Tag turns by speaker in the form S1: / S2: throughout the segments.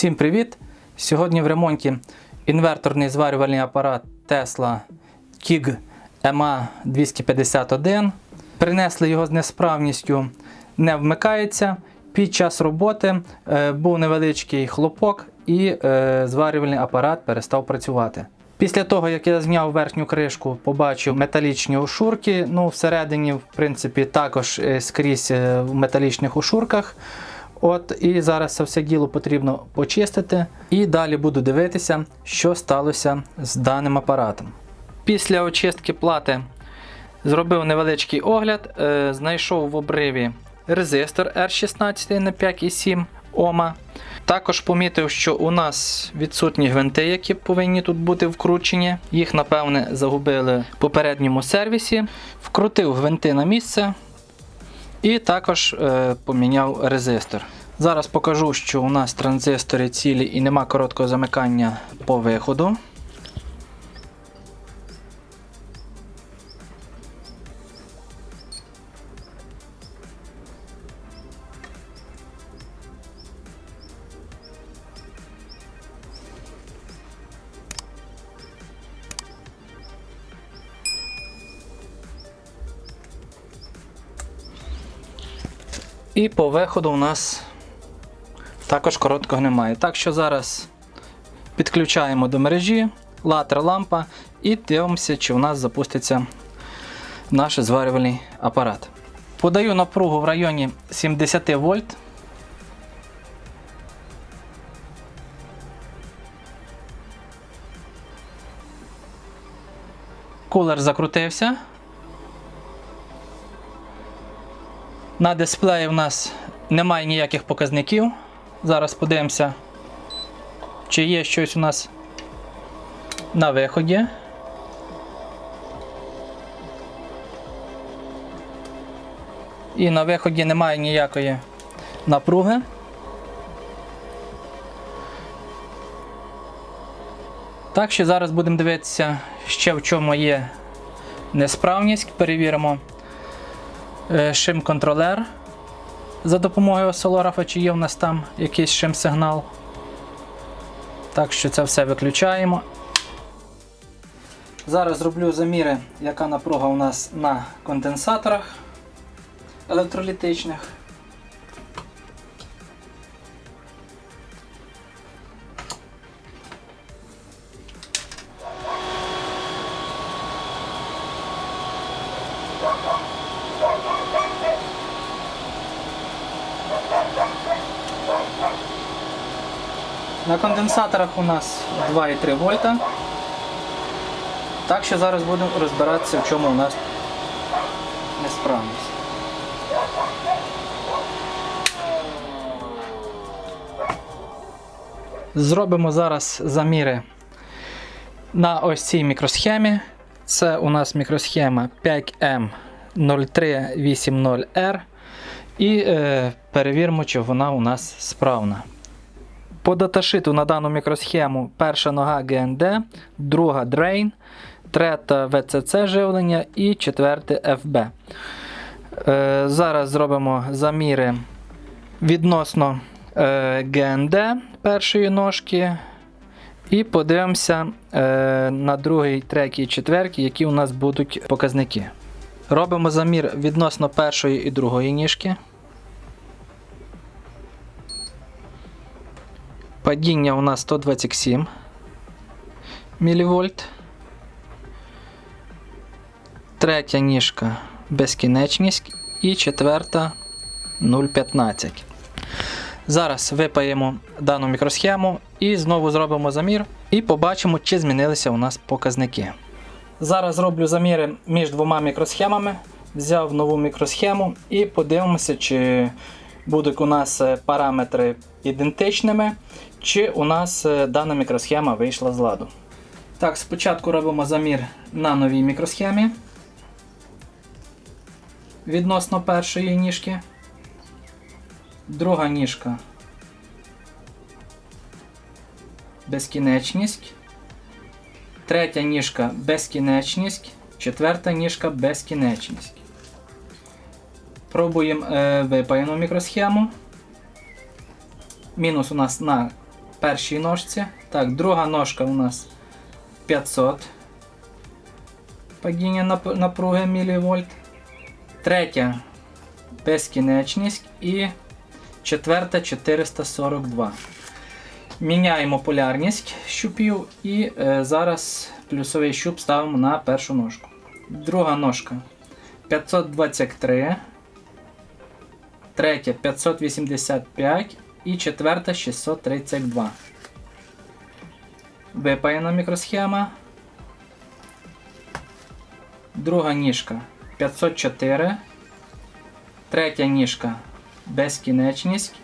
S1: Всім привіт! Сьогодні в ремонті інверторний зварювальний апарат Tesla TIG MA 251. Принесли його з несправністю, не вмикається. Під час роботи е, був невеличкий хлопок і е, зварювальний апарат перестав працювати. Після того, як я зняв верхню кришку, побачив металічні ошурки. Ну, всередині, в принципі, також е, скрізь в металічних ошурках. От і зараз це все діло потрібно почистити. І далі буду дивитися, що сталося з даним апаратом. Після очистки плати зробив невеличкий огляд, е, знайшов в обриві резистор R16 на 5,7 Ома. Також помітив, що у нас відсутні гвинти, які повинні тут бути вкручені. Їх, напевне, загубили в попередньому сервісі. Вкрутив гвинти на місце. І також е, поміняв резистор. Зараз покажу, що у нас транзистори цілі і нема короткого замикання по виходу. І по виходу у нас також короткого немає. Так що зараз підключаємо до мережі латер лампа і дивимося, чи у нас запуститься наш зварювальний апарат. Подаю напругу в районі 70 вольт. Кулер закрутився. На дисплеї в нас немає ніяких показників. Зараз подивимося, чи є щось у нас на виході. І на виході немає ніякої напруги. Так що зараз будемо дивитися, ще в чому є несправність. Перевіримо шим-контролер за допомогою осцилографа, чи є в нас там якийсь шим-сигнал. Так що це все виключаємо. Зараз зроблю заміри, яка напруга у нас на конденсаторах електролітичних. На конденсаторах у нас 2,3 вольта. Так що зараз будемо розбиратися, в чому у нас несправність. Зробимо зараз заміри на ось цій мікросхемі. Це у нас мікросхема 5M0380R. І е, перевіримо, чи вона у нас справна. По даташиту на дану мікросхему перша нога ГНД, друга Drain, третя VCC живлення і четверте FB. Е, зараз зробимо заміри відносно е, ГНД першої ножки. І подивимося е, на другий, третій, четвертій, які у нас будуть показники. Робимо замір відносно першої і другої ніжки. Падіння у нас 127 мВ. Третя ніжка безкінечність і четверта 0,15. Зараз випаємо дану мікросхему і знову зробимо замір і побачимо, чи змінилися у нас показники. Зараз зроблю заміри між двома мікросхемами. Взяв нову мікросхему і подивимося, чи будуть у нас е, параметри ідентичними, чи у нас е, дана мікросхема вийшла з ладу. Так, спочатку робимо замір на новій мікросхемі відносно першої ніжки. Друга ніжка безкінечність. Третя ніжка безкінечність. Четверта ніжка безкінечність. Пробуємо е, випаяну мікросхему. Мінус у нас на першій ножці. Так, друга ножка у нас 500 падіння нап- напруги мілівольт. Третя безкінечність і четверта 442. Міняємо полярність щупів і е, зараз плюсовий щуп ставимо на першу ножку. Друга ножка 523, третя 585 і четверта 632. Випаяна мікросхема. Друга ніжка 504, третя ніжка безкінечність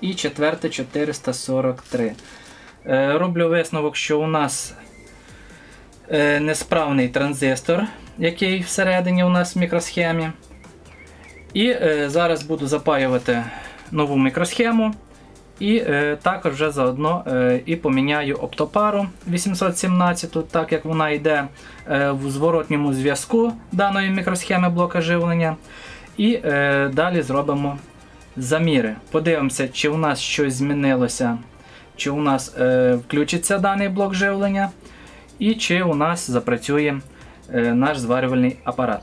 S1: і четверта 443. Е, Роблю висновок, що у нас е, несправний транзистор, який всередині у нас в мікросхемі. І е, зараз буду запаювати нову мікросхему. І е, також вже заодно е, і поміняю оптопару 817, так як вона йде е, в зворотньому зв'язку даної мікросхеми блока живлення. І е, далі зробимо заміри. Подивимося, чи у нас щось змінилося, чи у нас е, включиться даний блок живлення, і чи у нас запрацює е, наш зварювальний апарат.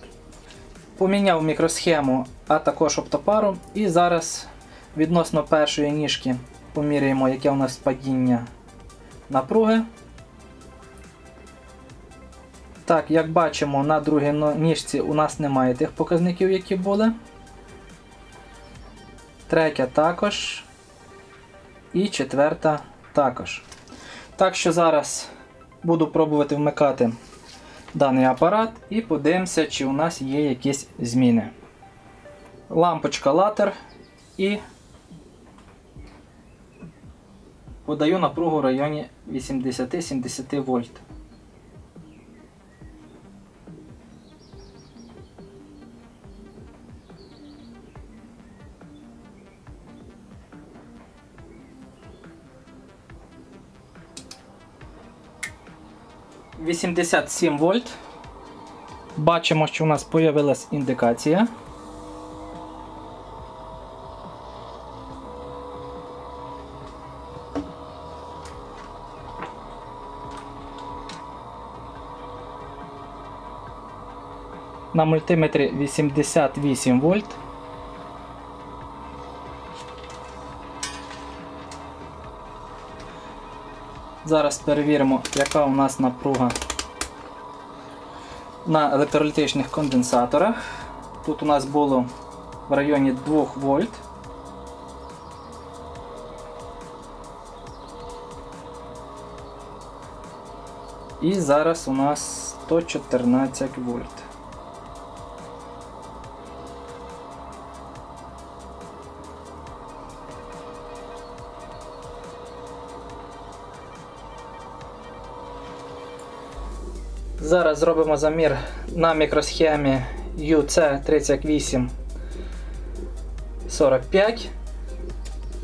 S1: Поміняв мікросхему, а також оптопару. І зараз відносно першої ніжки поміряємо, яке у нас падіння напруги. Так, як бачимо, на другій ніжці у нас немає тих показників, які були. Третя також. І четверта також. Так що зараз буду пробувати вмикати даний апарат і подивимося, чи у нас є якісь зміни. Лампочка латер і подаю напругу в районі 80-70 вольт. Вісімдесят сім вольт. Бачимо, що у нас з'явилась індикація. На мультиметрі 88 вольт. Зараз перевіримо, яка у нас напруга на електролітичних конденсаторах. Тут у нас було в районі 2 вольт. І зараз у нас 114 вольт. Зараз зробимо замір на мікросхемі UC3845.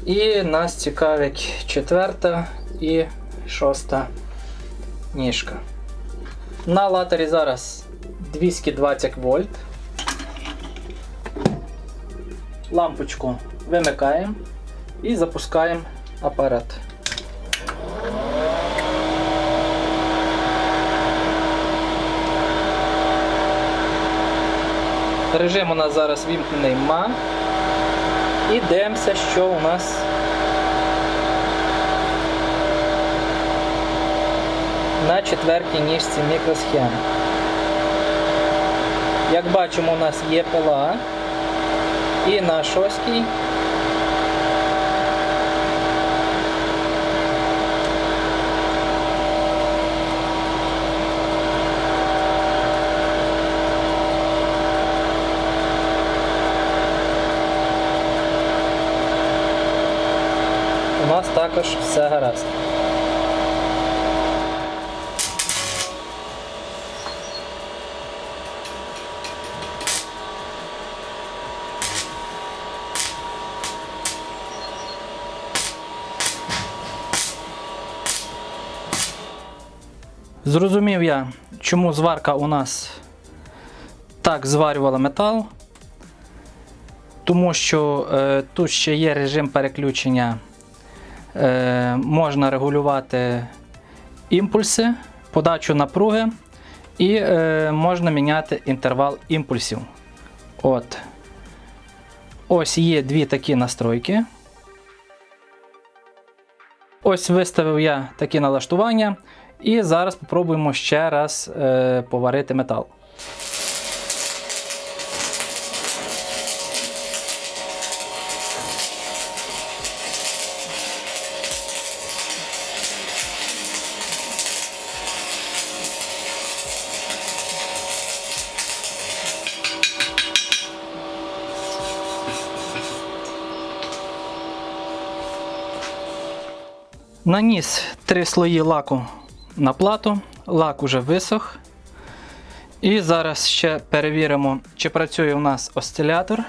S1: І нас цікавить четверта і шоста ніжка. На латері зараз 220 вольт. Лампочку вимикаємо і запускаємо апарат. Режим у нас зараз вімкнений ма. І дивимося, що у нас на четвертій ніжці мікросхеми. Як бачимо, у нас є пила і на шостій нас також все гаразд. Зрозумів я, чому зварка у нас так зварювала метал. Тому що е, тут ще є режим переключення можна регулювати імпульси, подачу напруги і е, можна міняти інтервал імпульсів. От. Ось є дві такі настройки. Ось виставив я такі налаштування. І зараз спробуємо ще раз е, поварити метал. Наніс три слої лаку на плату, лак уже висох. І зараз ще перевіримо, чи працює у нас осцилятор.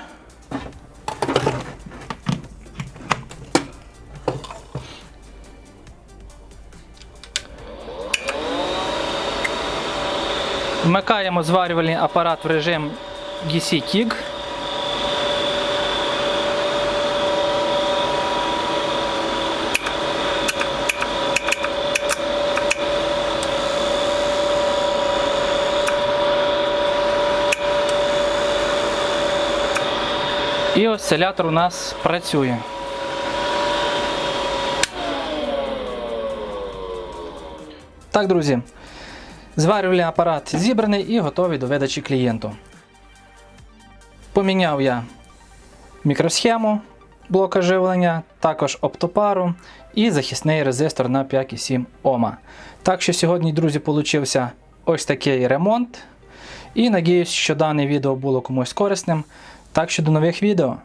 S1: Вмикаємо зварювальний апарат в режим DC-TIG. І осцилятор у нас працює. Так, друзі, зварювальний апарат зібраний і готовий до видачі клієнту. Поміняв я мікросхему блока живлення, також оптопару і захисний резистор на 5,7 Ома. Так що сьогодні, друзі, получився ось такий ремонт. І надіюсь, що дане відео було комусь корисним. Так що до нових відео.